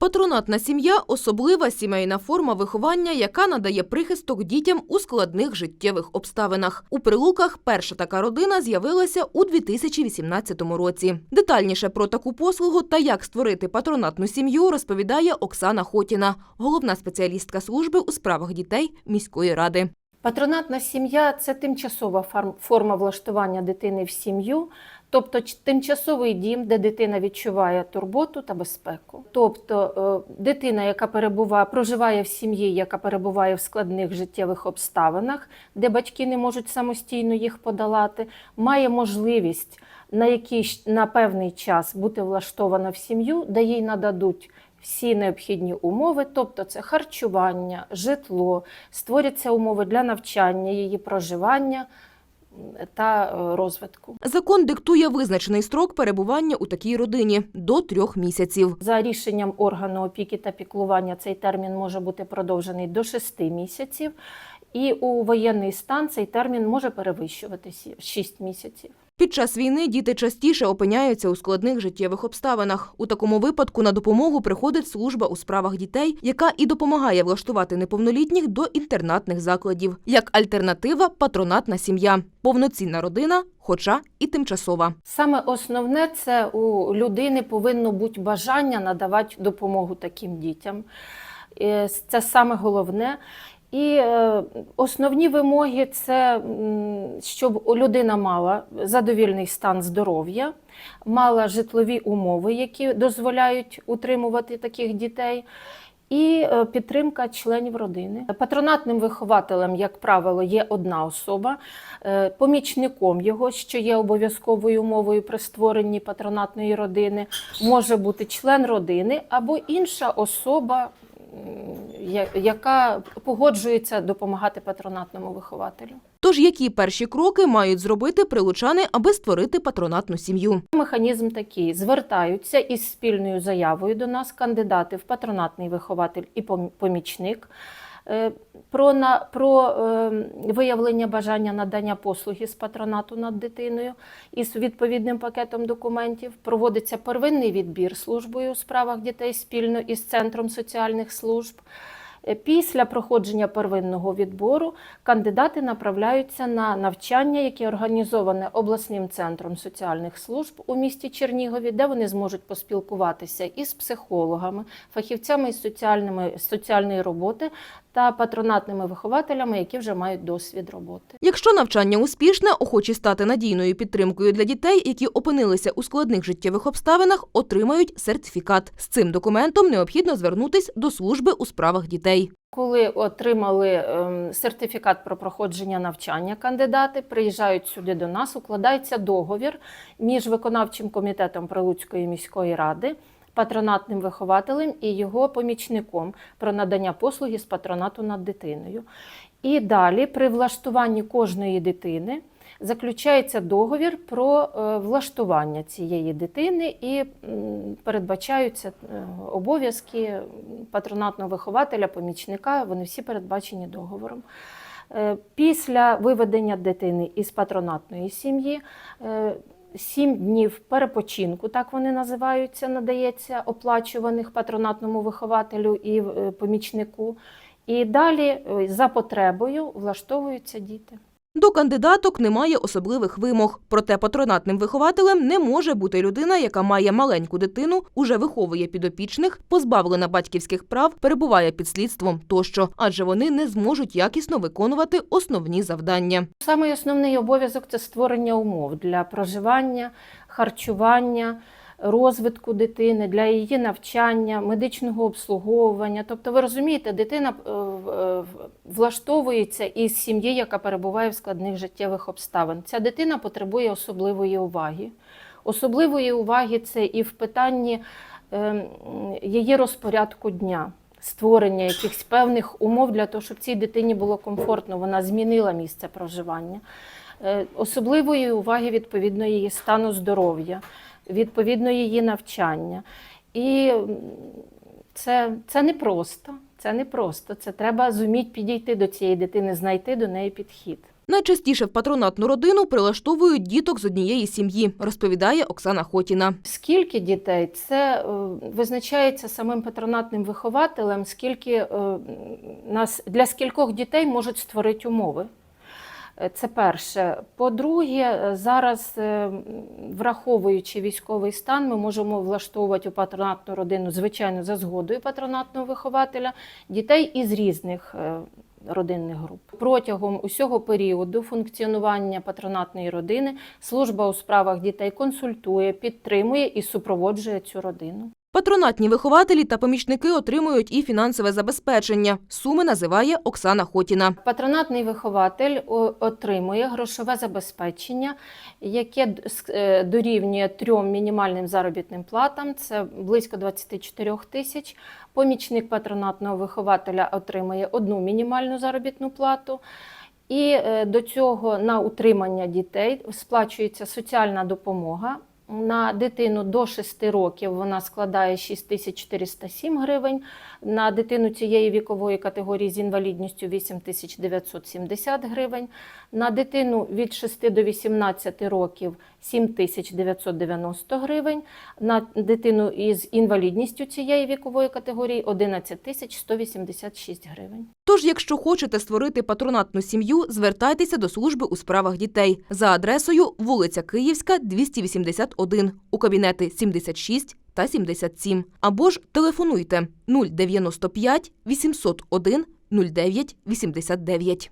Патронатна сім'я особлива сімейна форма виховання, яка надає прихисток дітям у складних життєвих обставинах. У прилуках перша така родина з'явилася у 2018 році. Детальніше про таку послугу та як створити патронатну сім'ю розповідає Оксана Хотіна, головна спеціалістка служби у справах дітей міської ради. Патронатна сім'я це тимчасова форма влаштування дитини в сім'ю, тобто тимчасовий дім, де дитина відчуває турботу та безпеку. Тобто е, дитина, яка перебуває, проживає в сім'ї, яка перебуває в складних життєвих обставинах, де батьки не можуть самостійно їх подолати, має можливість на якийсь на певний час бути влаштована в сім'ю, де їй нададуть всі необхідні умови, тобто це харчування, житло, створяться умови для навчання, її проживання та е, розвитку. Закон диктує визначений строк перебування у такій родині до трьох місяців. За рішенням органу опіки та піклування цей термін може бути продовжений до 6 місяців, і у воєнний стан цей термін може перевищувати 6 місяців. Під час війни діти частіше опиняються у складних життєвих обставинах. У такому випадку на допомогу приходить служба у справах дітей, яка і допомагає влаштувати неповнолітніх до інтернатних закладів. Як альтернатива патронатна сім'я, повноцінна родина, хоча і тимчасова. Саме основне це у людини повинно бути бажання надавати допомогу таким дітям. Е, Це саме головне. І е, основні вимоги це щоб людина мала задовільний стан здоров'я, мала житлові умови, які дозволяють утримувати таких дітей. І е, підтримка членів родини. Патронатним вихователем, як правило, є одна особа, Е, помічником його, що є обов'язковою умовою при створенні патронатної родини, може бути член родини або інша особа, яка погоджується допомагати патронатному вихователю. Тож які перші кроки мають зробити прилучани, аби створити патронатну сім'ю? Механізм такий: звертаються із спільною заявою до нас кандидати в патронатний вихователь і пом- помічник. Е, Про, на, про е, виявлення бажання надання послуги з патронату над дитиною із відповідним пакетом документів. Проводиться первинний відбір службою у справах дітей спільно із Центром соціальних служб. Е, Після проходження первинного відбору кандидати направляються на навчання, яке організоване обласним центром соціальних служб у місті Чернігові, де вони зможуть поспілкуватися із психологами, фахівцями із соціальними соціальної роботи та патронатними вихователями, які вже мають досвід роботи. Якщо навчання успішне, охочі стати надійною підтримкою для дітей, які опинилися у складних життєвих обставинах, отримають сертифікат. З цим документом необхідно звернутись до служби у справах дітей. Коли отримали ем, сертифікат про проходження навчання кандидати, приїжджають сюди до нас, укладається договір між виконавчим комітетом Прилуцької міської ради, патронатним вихователем і його помічником про надання послуги з патронату над дитиною. І далі при влаштуванні кожної дитини заключається договір про е, влаштування цієї дитини і передбачаються е, обов'язки патронатного вихователя, помічника. Вони всі передбачені договором. Е, Після виведення дитини із патронатної сім'ї. е, Сім днів перепочинку, так вони називаються, надається оплачуваних патронатному вихователю і е, помічнику. І далі за потребою влаштовуються діти. До кандидаток немає особливих вимог. Проте патронатним вихователем не може бути людина, яка має маленьку дитину, уже виховує підопічних, позбавлена батьківських прав, перебуває під слідством тощо, адже вони не зможуть якісно виконувати основні завдання. Самий основний обов'язок це створення умов для проживання, харчування, розвитку дитини, для її навчання, медичного обслуговування. Тобто, ви розумієте, дитина е, е, влаштовується із сім'ї, яка перебуває в складних життєвих обставин. Ця дитина потребує особливої уваги. Особливої уваги це і в питанні е, її розпорядку дня. Створення якихось певних умов для того, щоб цій дитині було комфортно, вона змінила місце проживання. Особливої уваги відповідно її стану здоров'я, відповідно її навчання. І це, це непросто. Це не просто. Це треба зуміти підійти до цієї дитини, знайти до неї підхід. Найчастіше в патронатну родину прилаштовують діток з однієї сім'ї, розповідає Оксана Хотіна. Скільки дітей це е, визначається самим патронатним вихователем, скільки е, нас для скількох дітей можуть створити умови. Е, Це перше. По-друге, е, зараз, е, враховуючи військовий стан, ми можемо влаштовувати у патронатну родину, звичайно, за згодою патронатного вихователя, дітей із різних родинних груп. Протягом усього періоду функціонування патронатної родини служба у справах дітей консультує, підтримує і супроводжує цю родину. Патронатні вихователі та помічники отримують і фінансове забезпечення. Суми називає Оксана Хотіна. Патронатний вихователь отримує грошове забезпечення, яке е, дорівнює трьом мінімальним заробітним платам. Це близько 24 тисяч. Помічник патронатного вихователя отримує одну мінімальну заробітну плату. І е, до цього на утримання дітей сплачується соціальна допомога. На дитину до 6 років вона складає 6407 гривень, на дитину цієї вікової категорії з інвалідністю 8970 гривень, на дитину від 6 до 18 років 7990 гривень, на дитину із інвалідністю цієї вікової категорії 11186 гривень. Тож, якщо хочете створити патронатну сім'ю, звертайтеся до служби у справах дітей за адресою вулиця Київська, 281, у кабінети 76 та 77. Або ж телефонуйте 095 801 09 89.